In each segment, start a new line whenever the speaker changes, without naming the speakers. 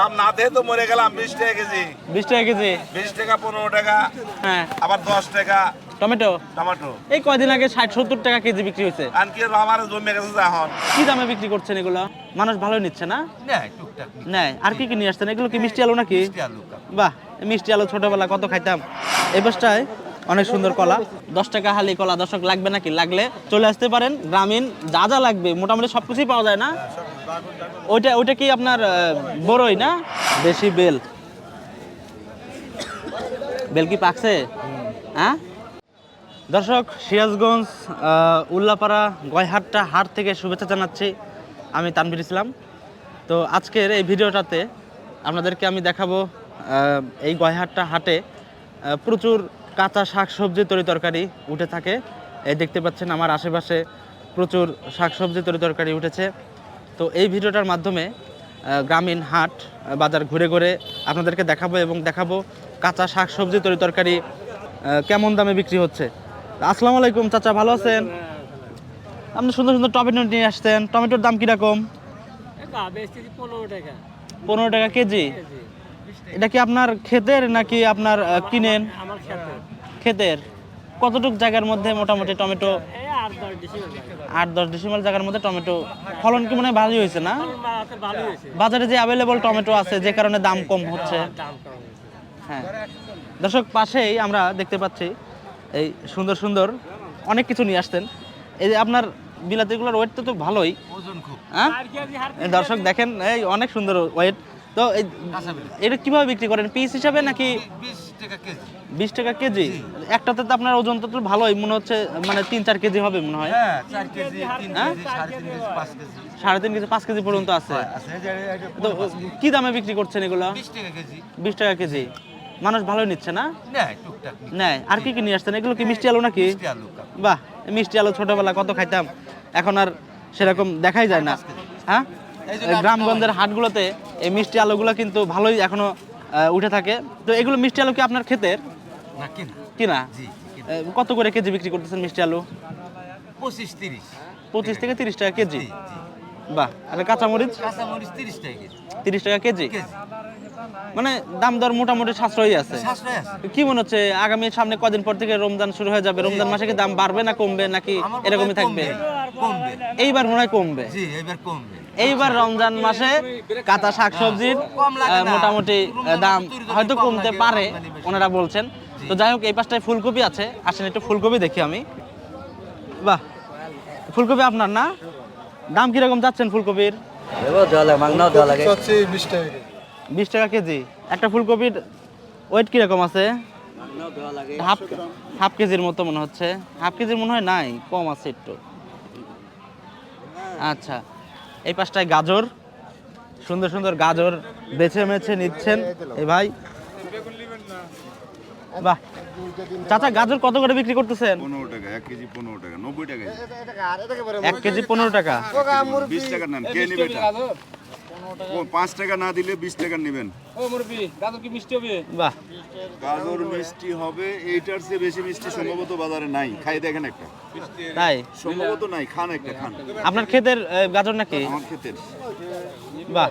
দাম না দিয়ে তো মরে গেলাম বিশ টাকা কেজি।
বিশ টাকা কেজি?
বিশ টাকা পনেরো টাকা
হ্যাঁ।
আবার দশ টাকা।
টমেটো?
টমেটো।
এই কয়দিন আগে ষাট সত্তর টাকা কেজি বিক্রি হয়েছে।
কি আমার জমে গেছে এখন।
কি দামে বিক্রি করছেন এগুলো? মানুষ ভালো নিচ্ছে না?
নেয়
আর কি কি নিয়ে আসছেন? এগুলো কি মিষ্টি আলু নাকি?
মিষ্টি আলু
বাহ মিষ্টি আলু ছোটবেলা কত খাইতাম। এই পাশটায় অনেক সুন্দর কলা। দশ টাকা হালি কলা দশক লাগবে নাকি? লাগলে চলে আসতে পারেন। গ্রামীণ যা যা লাগবে, মোটামুটি সব কিছুই পাওয়া যায় না? ওইটা ওইটা কি আপনার বড়ই না? বেশি বেল। বেল কি পাকছে? হ্যাঁ? দর্শক, সিরাজগঞ্জ উল্লাপাড়া, গয়হাটটা হাট থেকে শুভেচ্ছা জানাচ্ছি। আমি তানভীর ইসলাম। তো আজকের এই ভিডিওটাতে আপনাদেরকে আমি দেখাবো এই গয়হাটটা হাটে প্রচুর কাঁচা শাক সবজি তরি তরকারি উঠে থাকে। এই দেখতে পাচ্ছেন আমার আশেপাশে প্রচুর শাক সবজি তরি তরকারি উঠেছে। তো এই ভিডিওটার মাধ্যমে গ্রামীণ হাট বাজার ঘুরে ঘুরে আপনাদেরকে দেখাবো এবং দেখাবো কাঁচা শাক সবজি তরি তরকারি কেমন দামে বিক্রি হচ্ছে। আসসালামু আলাইকুম চাচা ভালো আছেন? আপনি সুন্দর সুন্দর টমেটো নিয়ে আসছেন। টমেটোর দাম কীরকম?
পনেরো টাকা।
পনেরো টাকা কেজি। এটা কি আপনার ক্ষেতের নাকি আপনার কিনেন? ক্ষেতের। কতটুক জায়গার মধ্যে মোটামুটি টমেটো?
আট দশ ডিসিমেল
ডিসেম্বর জায়গার মধ্যে টমেটো। ফলন কি মনে হয় ভালোই হয়েছে না? বাজারে যে অ্যাভেলেবল টমেটো আছে যে কারণে দাম কম হচ্ছে।
দাম কম হয়েছে।
হ্যাঁ। দর্শক পাশেই আমরা দেখতে পাচ্ছি এই সুন্দর সুন্দর অনেক কিছু নিয়ে আসতেন এই যে আপনার বিলাতিগুলোর ওয়েট তো তো ভালোই। হ্যাঁ? দর্শক দেখেন এই অনেক সুন্দর ওয়েট তো এটা কীভাবে বিক্রি করেন? পিস হিসাবে নাকি
বিশ টাকা কেজি?
একটাতে তো আপনার ওজন তো ভালোই মনে হচ্ছে মানে তিন চার কেজি হবে মনে হয়।
হ্যাঁ
হ্যাঁ?
সাড়ে তিন কেজি পাঁচ কেজি।
পর্যন্ত আছে। তো কি দামে বিক্রি করছেন এগুলো?
বিশ টাকা কেজি।
মানুষ ভালোই নিচ্ছে না?
নেয়
আর কি কি নিয়ে আসছেন? এগুলো কি মিষ্টি আলু নাকি। বাহ মিষ্টি আলু ছোটবেলা কত খাইতাম এখন আর সেরকম দেখাই যায় না। হ্যাঁ? গ্রামগঞ্জের হাটগুলোতে এই মিষ্টি আলুগুলো কিন্তু ভালোই এখনও উঠে থাকে। তো এগুলো মিষ্টি আলু কি আপনার ক্ষেতের?
না কিনা।
কত করে কেজি বিক্রি করতেছেন মিষ্টি আলু?
পঁচিশ তিরিশ।
পঁচিশ থেকে তিরিশ টাকা কেজি? বাহ আর কাঁচামরিচ?
কাঁচামরিচ তিরিশ টাকা কেজি।
তিরিশ টাকা কেজি?
কেজি।
মানে দাম দর মোটামুটি সাশ্রয়ী আছে। কি মনে হচ্ছে আগামী সামনে কদিন পর থেকে রমজান শুরু হয়ে যাবে? রমজান মাসে কি দাম বাড়বে না কমবে নাকি এরকমই থাকবে?
কমবে,
এইবার মনে হয় কমবে।
জি এবার কমবে।
এইবার রমজান মাসে কাঁচা শাকসবজির
না।
মোটামুটি দাম হয়তো কমতে পারে ওনারা বলছেন। তো যাই হোক এই পাশটায় ফুলকপি আছে। আসেন একটু ফুলকপি দেখি আমি। বাহ ফুলকপি আপনার না? দাম কীরকম যাচ্ছেন ফুলকপির?
বিশ টাকা কেজি।
বিশ টাকা কেজি। একটা ফুলকপির ওয়েট কীরকম আছে? হাফ হাফ কেজির মতো মনে হচ্ছে। হাফ কেজির মনে হয় নাই কম আছে একটু। আচ্ছা। এই পাশটায় গাজর। সুন্দর সুন্দর গাজর বেছে মেছে নিচ্ছেন। এই ভাই। বাহ। চাচা গাজর কত করে বিক্রি করতেছেন?
পনেরো টাকা এক কেজি পনেরো টাকা নব্বই টাকা
এক কেজি পনেরো টাকা।
বিশ টাকা নেন কে পাঁচ টাকা না দিলে বিশ টাকা নেবেন।
ও মুরবি গাজর কি মিষ্টি হবে?
বাহ।
গাজর মিষ্টি হবে এইটার চেয়ে বেশি মিষ্টি সম্ভবত বাজারে নাই। খাই দেখেন একটা।
তাই?
সম্ভবত নাই খান একটা খান।
আপনার ক্ষেতের গাজর নাকি?
আমার ক্ষেতের।
বাহ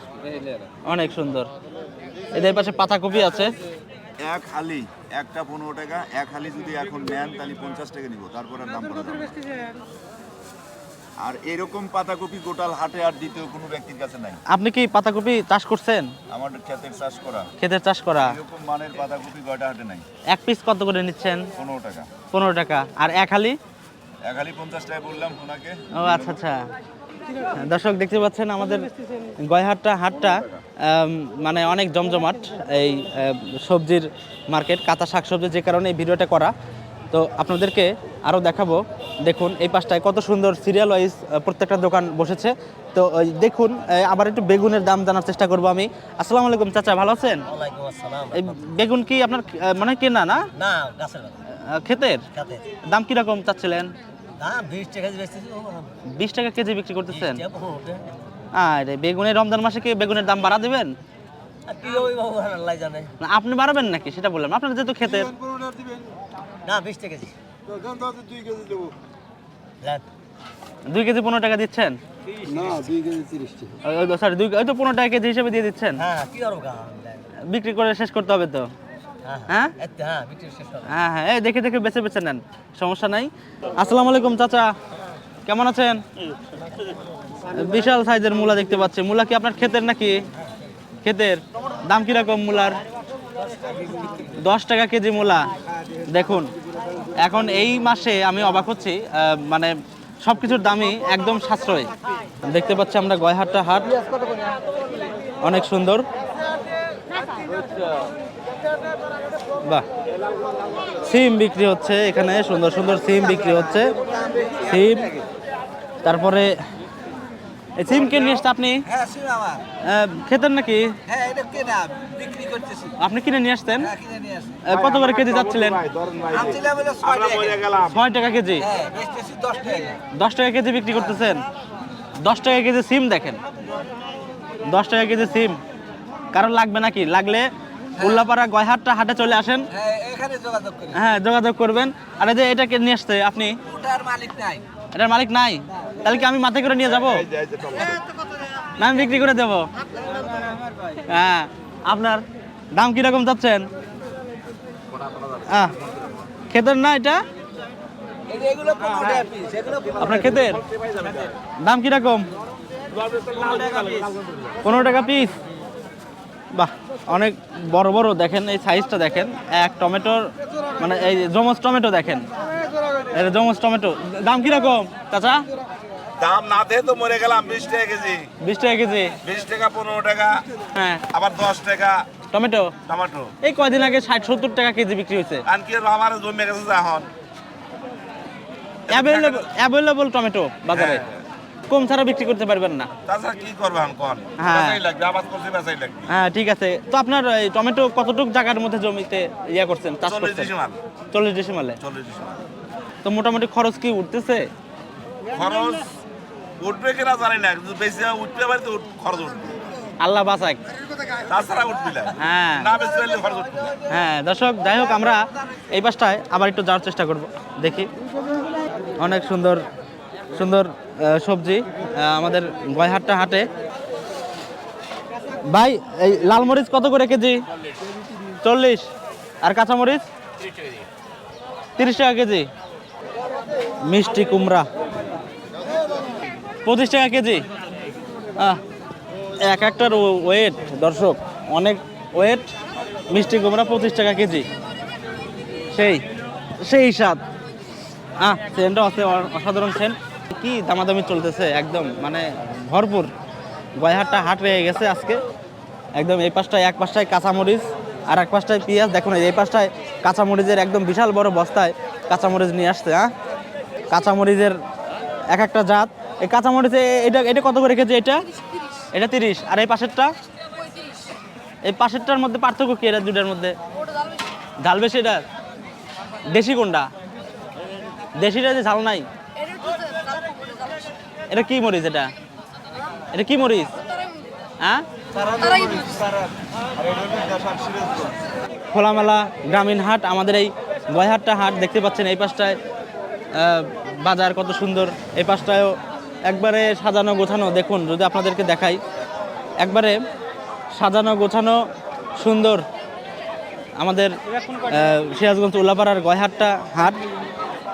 অনেক সুন্দর। এদের পাশে পাতাকপি আছে।
এক হালি একটা পনেরো টাকা এক হালি যদি এখন নেন তাহলে পঞ্চাশ টাকা নিব তারপর আর দাম। আর এরকম পাতাকপি গোটাল হাটে আর দ্বিতীয় কোনো ব্যক্তির কাছে নাই।
আপনি কি পাতাকপি চাষ করছেন?
আমাদের ক্ষেতের চাষ করা।
ক্ষেতের চাষ করা?
এরকম মানের পাতাকপি গয়টা হাটে নাই।
এক পিস কত করে নিচ্ছেন?
পনেরো টাকা।
পনেরো টাকা। আর এক হালি?
এক হালি পঞ্চাশ টাকা বললাম ওনাকে।
ও আচ্ছা আচ্ছা। দর্শক দেখতে পাচ্ছেন আমাদের গয়হাটটা হাটটা মানে অনেক জমজমাট এই সবজির মার্কেট কাঁচা শাকসবজি যে কারণে এই ভিডিওটা করা। তো আপনাদেরকে আরও দেখাবো। দেখুন এই পাশটায় কত সুন্দর সিরিয়াল ওয়াইজ প্রত্যেকটা দোকান বসেছে। তো দেখুন আবার একটু বেগুনের দাম জানার চেষ্টা করব আমি। আসসালামু আলাইকুম চাচা ভালো আছেন? এই বেগুন কি আপনার মানে কেনা না? ক্ষেতের? দাম কীরকম চাচ্ছিলেন?
বিশ টাকা
কেজি বিক্রি করতেছেন? আরে বেগুনের রমজান মাসে কি বেগুনের দাম বাড়া দেবেন? আপনি বাড়াবেন নাকি? সেটা বললাম। আপনার যেহেতু
দিবেন।
না বিশ টাকা কেজি।
দুই কেজি
পনেরো টাকা দিচ্ছেন? সরি দুই ওই তো পনেরো টাকা কেজি হিসেবে দিয়ে দিচ্ছেন?
হ্যাঁ গা
বিক্রি করে শেষ করতে হবে তো?
হ্যাঁ
হ্যাঁ
হ্যাঁ? বিক্রি শেষ হবে।
হ্যাঁ হ্যাঁ এই দেখে দেখে বেছে বেছে নেন সমস্যা নাই। আসসালামু আলাইকুম চাচা। কেমন আছেন? বিশাল সাইজের মূলা দেখতে পাচ্ছি। মূলা কি আপনার ক্ষেতের নাকি? ক্ষেতের দাম কীরকম মূলার? দশ টাকা কেজি মূলা। দেখুন, এখন এই মাসে আমি অবাক হচ্ছি মানে সব কিছুর দামই একদম সাশ্রয়। দেখতে পাচ্ছি আমরা গয়হাটটা হাট। অনেক সুন্দর। বাহ। সিম বিক্রি হচ্ছে এখানে, সুন্দর সুন্দর সিম বিক্রি হচ্ছে। সিম, তারপরে সিম কে নিয়ে এসছে আপনি?
হ্যাঁ
খেতেন নাকি?
হ্যাঁ এটা কেনা বিক্রি করতেছি।
আপনি কিনে নিয়ে আসতেন
হ্যাঁ
কত করে কেজি যাচ্ছিলেন?
ছয় টাকা
মরে গেলাম।
ছয় টাকা কেজি?
হ্যাঁ দশ টাকা।
কেজি বিক্রি করতেছেন? দশ টাকা কেজি সিম দেখেন। দশ টাকা কেজি সিম। কারণ লাগবে নাকি? লাগলে উল্লাপাড়া গয়হাটটা হাটে চলে আসেন।
হ্যাঁ যোগাযোগ করি।
হ্যাঁ যোগাযোগ করবেন। আর এই যে এটাকে নিয়ে আসছে আপনি?
ওটার মালিক নাই।
এটার মালিক নাই। তাহলে কি আমি মাথায় করে নিয়ে যাব? না আমি বিক্রি করে দেব। হ্যাঁ আপনার দাম কীরকম চাচ্ছেন? ক্ষেতের না এটা? আপনার ক্ষেতের? দাম কীরকম? পনেরো টাকা পিস বাহ, অনেক বড় বড় দেখেন, এই সাইজটা দেখেন। এক টমেটোর মানে এই জমজ টমেটো দেখেন। এটা জমজ টমেটো দাম কীরকম? চাচা?
দাম না দিয়ে তো মরে গেলাম বিশ টাকা কেজি।
বিশ টাকা কেজি?
বিশ টাকা পনেরো টাকা
হ্যাঁ।
আবার দশ টাকা।
টমেটো?
টমেটো।
এই কয়দিন আগে ষাট সত্তর টাকা কেজি বিক্রি হয়েছে।
আর কি আমার জমে গেছে এখন।
অ্যাভেলেবল অ্যাভেলেবল টমেটো বাজারে।
হ্যাঁ।
কম ছাড়া বিক্রি করতে পারবেন না।
তাছাড়া কি কন?
হ্যাঁ।
লাগবে আবাদ করছি লাগবে।
হ্যাঁ ঠিক আছে। তো আপনার টমেটো কতটুকু জায়গার মধ্যে জমিতে ইয়া করছেন চাষ করছেন?
ডিসিমাল
চল্লিশ ডিসিমালে
চল্লিশ ডিসিমাল
তো মোটামুটি খরচ কি উঠতেছে?
খরচ উঠবে কিনা জানি না কিন্তু বেশি উঠতে পারি তো খরচ উঠবে।
আল্লাহ বাঁচাক।
তাছাড়া উঠবি না।
হ্যাঁ।
না বেশি পারলে খরচ উঠবে
হ্যাঁ দর্শক যাই হোক আমরা এই পাশটায় আবার একটু যাওয়ার চেষ্টা করব। দেখি। অনেক সুন্দর সুন্দর সবজি আমাদের গয়হাটটা হাটে। ভাই এই লাল মরিচ কত করে কেজি? চল্লিশ। আর কাঁচা মরিচ তিরিশ টাকা কেজি। মিষ্টি কুমড়া। পঁচিশ টাকা কেজি। এক একটার ওয়েট, দর্শক, অনেক ওয়েট, মিষ্টি কুমড়া পঁচিশ টাকা কেজি। সেই সেই স্বাদ। আহ সেন্টও আছে অসাধারণ সেন্ট কি দামাদামি চলতেছে, একদম মানে ভরপুর। গয়হাটটা হাট রয়ে গেছে আজকে। একদম এই পাশটায়, এক পাশটায় কাঁচামরিচ, আর এক পাশটায় পেঁয়াজ। দেখুন, এই পাশটায় কাঁচামরিচের একদম বিশাল বড় বস্তায় কাঁচামরিচ নিয়ে আসছে হ্যাঁ কাঁচামরিচের এক একটা জাত। এই কাঁচামরিচে এটা এটা কত করে কেজি এটা? এটা তিরিশ। আর এই পাশেরটা? এই পাশেরটার মধ্যে পার্থক্য কি এটা দুটার মধ্যে? ঝাল বেশি এটা? দেশি কোনটা? দেশিটা যে ঝাল নাই? এটা কি মরিচ এটা? এটা কি মরিচ? হ্যাঁ? খোলামেলা গ্রামীণ হাট, আমাদের এই গয়হাটটা হাট দেখতে পাচ্ছেন এই পাশটায়। বাজার কত সুন্দর, এই পাশটায়ও একবারে সাজানো গোছানো, দেখুন যদি আপনাদেরকে দেখাই, একবারে সাজানো গোছানো সুন্দর আমাদের সিরাজগঞ্জ উল্লাপাড়ার গয়হাটটা হাট।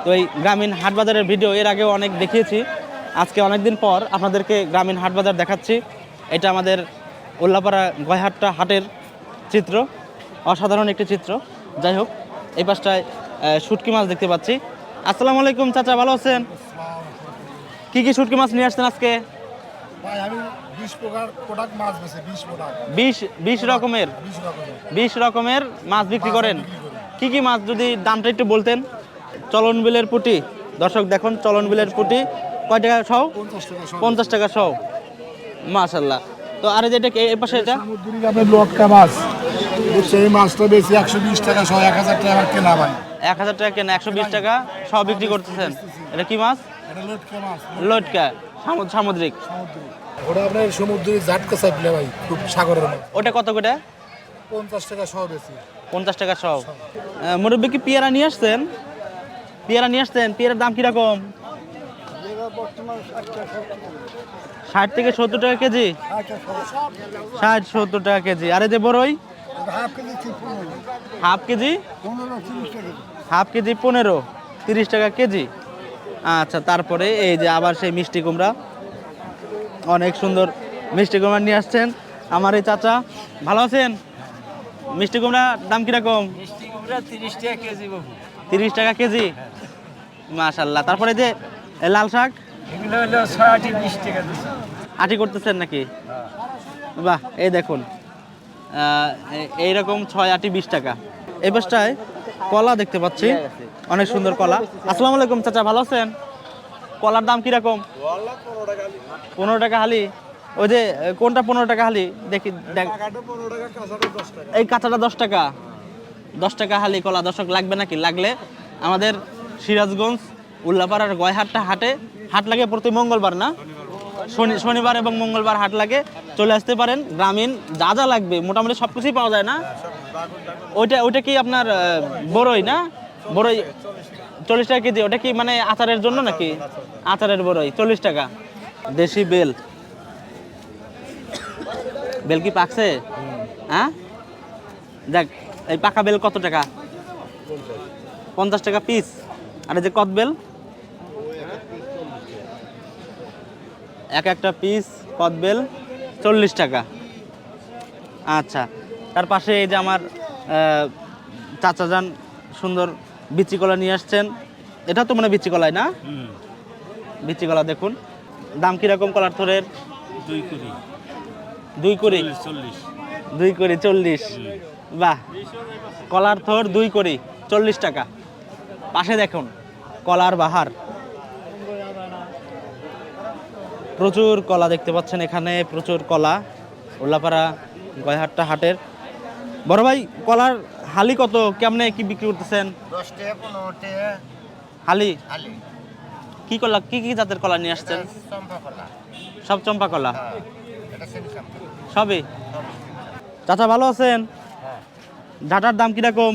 তো এই গ্রামীণ হাট বাজারের ভিডিও এর আগেও অনেক দেখিয়েছি, আজকে অনেক দিন পর আপনাদেরকে গ্রামীণ হাট বাজার দেখাচ্ছি। এটা আমাদের উল্লাপাড়া গয়হাটটা হাটের চিত্র, অসাধারণ একটি চিত্র। যাই হোক, এই পাশটায় শুটকি মাছ দেখতে পাচ্ছি। আসসালামু আলাইকুম চাচা ভালো আছেন? কি কি শুটকি মাছ নিয়ে আসছেন আজকে?
ভাই আমি বিশ প্রকার প্রোডাক্ট মাছ বেছে বিশ প্রোডাক্ট
বিশ বিশ রকমের?
বিশ রকমের।
বিশ রকমের মাছ বিক্রি করেন। কি কি মাছ যদি দামটা একটু বলতেন? চলন বিলের পুটি। দর্শক দেখুন চলন বিলের পুটি। কয় টাকা সহ?
পঞ্চাশ টাকা সব
পঞ্চাশ টাকা সহ। মাশাল্লাহ তো আর যেটা এই পাশে এটা?
সামুদ্রিক আপনার লটকা মাছ। এই মাছটা বেশি একশো বিশ টাকা সহ এক হাজার টাকা আমার কেনা ভাই।
এক হাজার টাকা কেন একশো বিশ টাকা সব বিক্রি করতেছেন। এটা কি মাছ?
লটকা
সামুদ্রিক।
ওটা আপনার সমুদ্রের জাটকা চাইলে ভাই খুব সাগরের মাছ
ওটা কত করে?
পঞ্চাশ টাকা সহ বেশি।
পঞ্চাশ টাকা সহ। মুরব্বী কি পেয়ারা নিয়ে আসছেন? পেয়ারা নিয়ে আসছেন? পেয়ারার দাম কীরকম? ষাট থেকে সত্তর টাকা কেজি? ষাট সত্তর। টাকা কেজি। আর এই যে বড়ই? Half KG half KG. পনেরো তিরিশ টাকা কেজি। আচ্ছা তারপরে এই যে আবার সেই মিষ্টি কুমড়া। অনেক সুন্দর মিষ্টি কুমড়া নিয়ে আসছেন আমার এই চাচা। ভালো আছেন? মিষ্টি কুমড়া দাম কীরকম?
মিষ্টি কুমড়া তিরিশ টাকা কেজি বাবু।
তিরিশ টাকা কেজি? মাশাল্লাহ তারপরে যে লাল শাক?
এগুলো হলো ছয়টি বিশ টাকা
আটি করতেছেন নাকি? বাহ এই দেখুন। এইরকম ছয় আটি বিশ টাকা। এই পাশটায় কলা দেখতে পাচ্ছি। অনেক সুন্দর কলা। আসসালামু আলাইকুম চাচা ভালো আছেন? কলার দাম কীরকম? পনেরো টাকা হালি। ওই যে কোনটা পনেরো টাকা হালি? দেখি দেখ। এই কাঁচাটা দশ টাকা। দশ টাকা হালি কলা। দশক লাগবে নাকি? লাগলে আমাদের সিরাজগঞ্জ উল্লাপাড়ার গয়হাটটা হাটে। হাট লাগে প্রতি মঙ্গলবার না? শনিবার এবং মঙ্গলবার হাট লাগে, চলে আসতে পারেন, গ্রামীণ, যা যা লাগবে, মোটামুটি সব কিছুই পাওয়া যায় না? ওইটা ওইটা কি আপনার বড়ই না? বড়ই, চল্লিশ টাকা কেজি, ওটা কি মানে আচারের জন্য নাকি? আচারের বড়ই, চল্লিশ টাকা। দেশি বেল। বেল কি পাকছে? হ্যাঁ? দেখ, এই পাকা বেল কত টাকা? পঞ্চাশ টাকা পিস। আর এই যে কদবেল এক একটা পিস কদবেল চল্লিশ টাকা। আচ্ছা তার পাশে এই যে আমার চাচা যান সুন্দর বিচি কলা নিয়ে আসছেন। এটা তো মানে বিচি কলাই না? বিচি কলা দেখুন। দাম কীরকম কলার থরের?
দুই কুড়ি।
দুই কুড়ি?
চল্লিশ
দুই কুড়ি চল্লিশ। বাহ। কলার থর দুই কুড়ি চল্লিশ টাকা। পাশে দেখুন কলার বাহার। প্রচুর কলা দেখতে পাচ্ছেন এখানে প্রচুর কলা। উল্লাপাড়া গয়হাট্টা হাটের। বড় ভাই কলার হালি কত? কেমনে কি বিক্রি করতেছেন? হালি? কি কলা কি কি জাতের কলা নিয়ে আসছেন? সব চম্পা কলা?
চম্পা।
সবই? চাচা ভালো আছেন? ডাটার দাম কীরকম?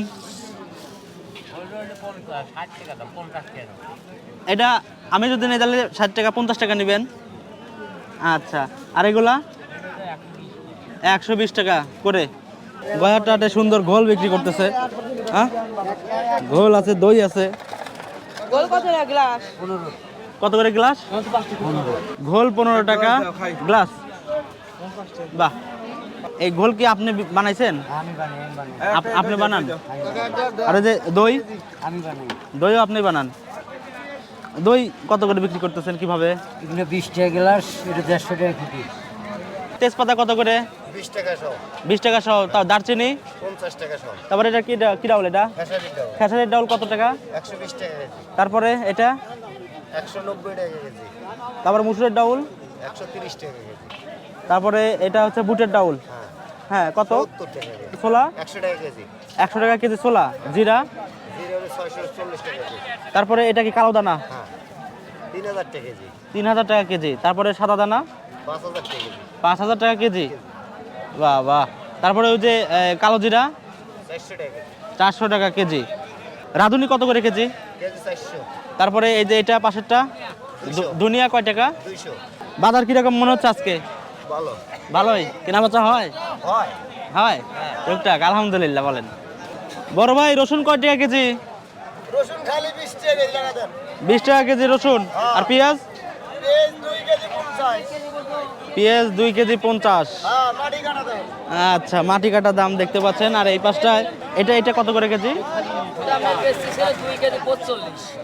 এটা আমি যদি নিই তাহলে ষাট টাকা পঞ্চাশ টাকা নেবেন। আচ্ছা আর এগুলা? একশো বিশ টাকা করে। গয়ারটাতে সুন্দর ঘোল বিক্রি করতেছে। হ্যাঁ? ঘোল আছে দই আছে। কত করে গ্লাস? ঘোল পনেরো টাকা। গ্লাস? বাহ। এই ঘোল কি আপনি বানাইছেন?
আমি বানাই আমি বানাই।
আপ- আপনি বানান? আর যে দই? দইও আপনি বানান? দই কত করে বিক্রি করতেছেন কীভাবে?
এগুলো বিশ টাকা গ্লাস এটা দেড়শো টাকা কেজি।
তেজপাতা কত করে?
বিশ টাকা সহ।
বিশ টাকা সহ। তাও দারচিনি?
পঞ্চাশ টাকা সহ।
তারপরে এটা কি ডা- কি ডাউল এটা?
খেসারি
খেসারির ডাউল কত টাকা?
একশো বিশ টাকা
তারপরে এটা?
একশো নব্বই টাকা কেজি।
তারপরে মুসুরের ডাউল?
একশো তিরিশ টাকা কেজি।
তারপরে এটা হচ্ছে বুটের ডাউল?
হ্যাঁ।
হ্যাঁ কত? ছোলা?
একশো টাকা কেজি।
একশো টাকা কেজি ছোলা। জিরা? তারপরে এটা কি কালো দানা?
হ্যাঁ। তিন হাজার টাকা কেজি।
তিন হাজার টাকা কেজি। তারপরে সাদা দানা?
পাঁচ হাজার টাকা কেজি।
পাঁচ হাজার টাকা কেজি? বাহ বাহ। তারপরে ওই যে কালো জিরা?
চারশো টাকা কেজি।
রাঁধুনি কত করে কেজি? তারপরে এই যে এটা পাশেরটা? দুনিয়া কয় টাকা? বাজার কীরকম মনে হচ্ছে আজকে?
ভালো।
ভালোই। কেনা বেচা হয়।
হয়?
হয়। টুকটাক আলহামদুলিল্লাহ বলেন। বড় ভাই রসুন কয় টাকা কেজি?
বিশ টাকা কেজি
রসুন আর পেঁয়াজ?
পেঁয়াজ দুই কেজি পঞ্চাশ। হ্যাঁ মাটি কাটা দেন।
আচ্ছা মাটি কাটা দাম দেখতে পাচ্ছেন। আর এই পাশটায় এটা এটা কত করে কেজি?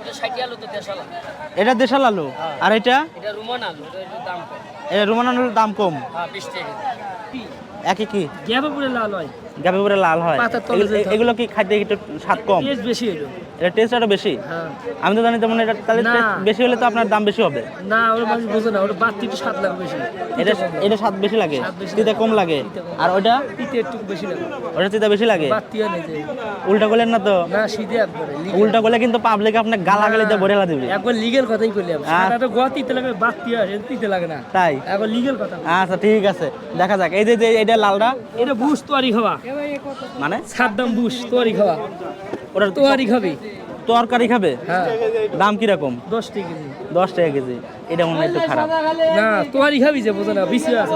এটা ষাটি আলু তো দেশালা
আলু। আর এটা?
এটা রুমান আলু এটা একটু দাম কম।
এটা রুমান আলুর দাম কম।
হ্যাঁ
একই কি?
লাল হয়।
গাভি লাল হয়। এগুলো- কি খাইতে একটু স্বাদ কম?
বেশি
এটা টেস্ট আরও বেশি?
হ্যাঁ।
আমি তো জানি তেমন এটা তাহলে বেশি হলে তো আপনার দাম বেশি হবে।
না ওর মানুষ বোঝে না ওর বাড়তি একটু স্বাদ লাগে বেশি।
এটা এটা স্বাদ বেশি লাগে? তিতা কম লাগে। আর
পিতে একটু বেশি লাগে।
ওটা তিতা বেশি লাগে?
বাড়তি হয় না যে
উল্টা করলেন না তো?
না একবারে।
উল্টা করলে কিন্তু পাবলিক আপনার গালাগালিতে ভরে হেলা দিবে।
একবার লিগেল কথাই গোয়া তিতে লাগে বাড়তি তিতে লাগে না।
তাই?
একবার লিগেল কথা
আচ্ছা ঠিক আছে। দেখা যাক। এই যে এটা লালটা?
এটা বুস তোয়ারি খাওয়া
মানে?
সাদ্দাম বুশ তোয়ারি খাওয়া।
ওটা
তোয়ারি খাবি।
তরকারি খাবে?
হ্যাঁ।
দাম কীরকম?
দশ টাকা কেজি।
দশ টাকা কেজি। এটা মনে হয় একটু খারাপ।
না তোয়ারি খাবি যে বোঝো না বিচি আছে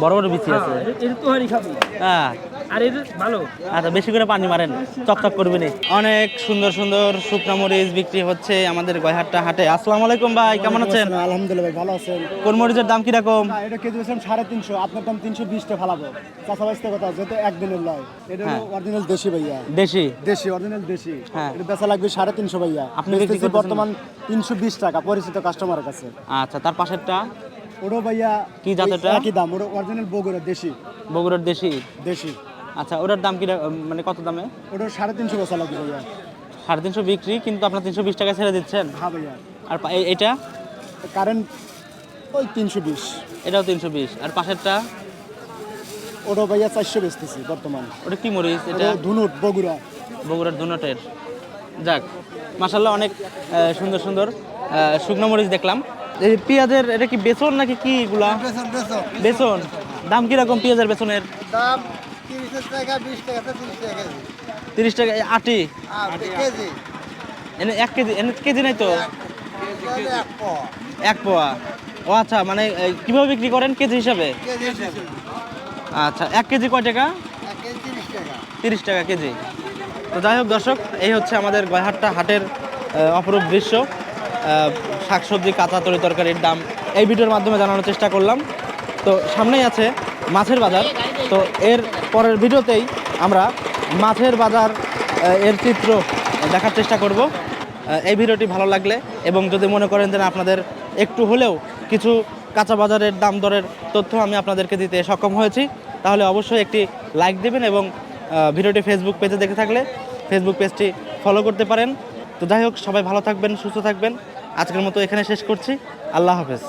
বড় বড়।
বিচি
হ্যাঁ,
আছে
এটা- তোয়ারি খাবি।
হ্যাঁ।
আর ভালো।
আচ্ছা বেশি করে পানি মারেন চকচক করবে নি। অনেক সুন্দর সুন্দর শুকনো মরিচ বিক্রি হচ্ছে আমাদের গয়হাট্টা হাটে। আসসালামু আলাইকুম ভাই কেমন আছেন?
আলহামদুলিল্লাহ ভাই ভালো আছেন?
কোন মরিচের দাম কীরকম?
এটা কেজি সাড়ে তিনশো আপনার দাম তিনশো বিশটা ফালাবো চাষা বাঁচতে কথা যেহেতু একদিনের লয়। এটা
হ্যাঁ।
অরিজিনাল দেশি ভাইয়া।
দেশি?
দেশি অরিজিনাল দেশি।
হ্যাঁ।
এটা বেচা লাগবে সাড়ে তিনশো ভাইয়া।
আপনি
বর্তমান তিনশো বিশ টাকা পরিচিত কাস্টমারের কাছে।
আচ্ছা তার পাশেরটা?
ওটা ভাইয়া
কি জাত
ওই
এটা?
একই দাম ওটা অরিজিনাল বগুড়া দেশি।
বগুড়ার দেশি?
দেশি।
আচ্ছা ওটার দাম কি মানে কত দামে?
ওটা সাড়ে তিনশো বেচা লাগবে ভাইয়া।
সাড়ে তিনশো বিক্রি কিন্তু আপনার তিনশো বিশ টাকা ছেড়ে দিচ্ছেন?
হ্যাঁ ভাইয়া।
আর এটা?
কারেন্ট ওই তিনশো বিশ।
এটাও তিনশো বিশ। আর পাশেরটা?
ওটা ভাইয়া চারশো বেচতেছি বর্তমান।
ওটা কি মরিচ? এটা?
ধুনুট বগুড়া।
বগুড়ার দুনটের যাক মাসাল্লাহ অনেক সুন্দর সুন্দর শুকনো মরিচ দেখলাম। এই পেঁয়াজের এটা কি বেসন নাকি কি এগুলা? বেসন। দাম কীরকম পেঁয়াজের বেসনের?
দাম টাকা টাকা তিরিশ টাকা কেজি।
তিরিশ টাকা আটি?
কেজি।
এনে এক কেজি এনে কেজি নাই তো?
এক পোয়া।
ও আচ্ছা মানে কীভাবে বিক্রি করেন কেজি হিসাবে?
কেজি হিসেবে।
আচ্ছা এক কেজি কয় টাকা?
তিরিশ টাকা।
কেজি। তো যাই হোক দর্শক এই হচ্ছে আমাদের গয়হাট্টা হাটের অপরূপ দৃশ্য। শাকসবজি কাঁচা তরি তরকারির দাম এই ভিডিওর মাধ্যমে জানানোর চেষ্টা করলাম। তো সামনেই আছে মাছের বাজার। তো এর পরের ভিডিওতেই আমরা মাছের বাজার এর চিত্র দেখার চেষ্টা করব। এই ভিডিওটি ভালো লাগলে এবং যদি মনে করেন যে আপনাদের একটু হলেও কিছু কাঁচা বাজারের দাম দরের তথ্য আমি আপনাদেরকে দিতে সক্ষম হয়েছি, তাহলে অবশ্যই একটি লাইক দেবেন এবং ভিডিওটি ফেসবুক পেজে দেখে থাকলে ফেসবুক পেজটি ফলো করতে পারেন। তো যাই হোক, সবাই ভালো থাকবেন, সুস্থ থাকবেন। আজকের মতো এখানে শেষ করছি। আল্লাহ হাফেজ।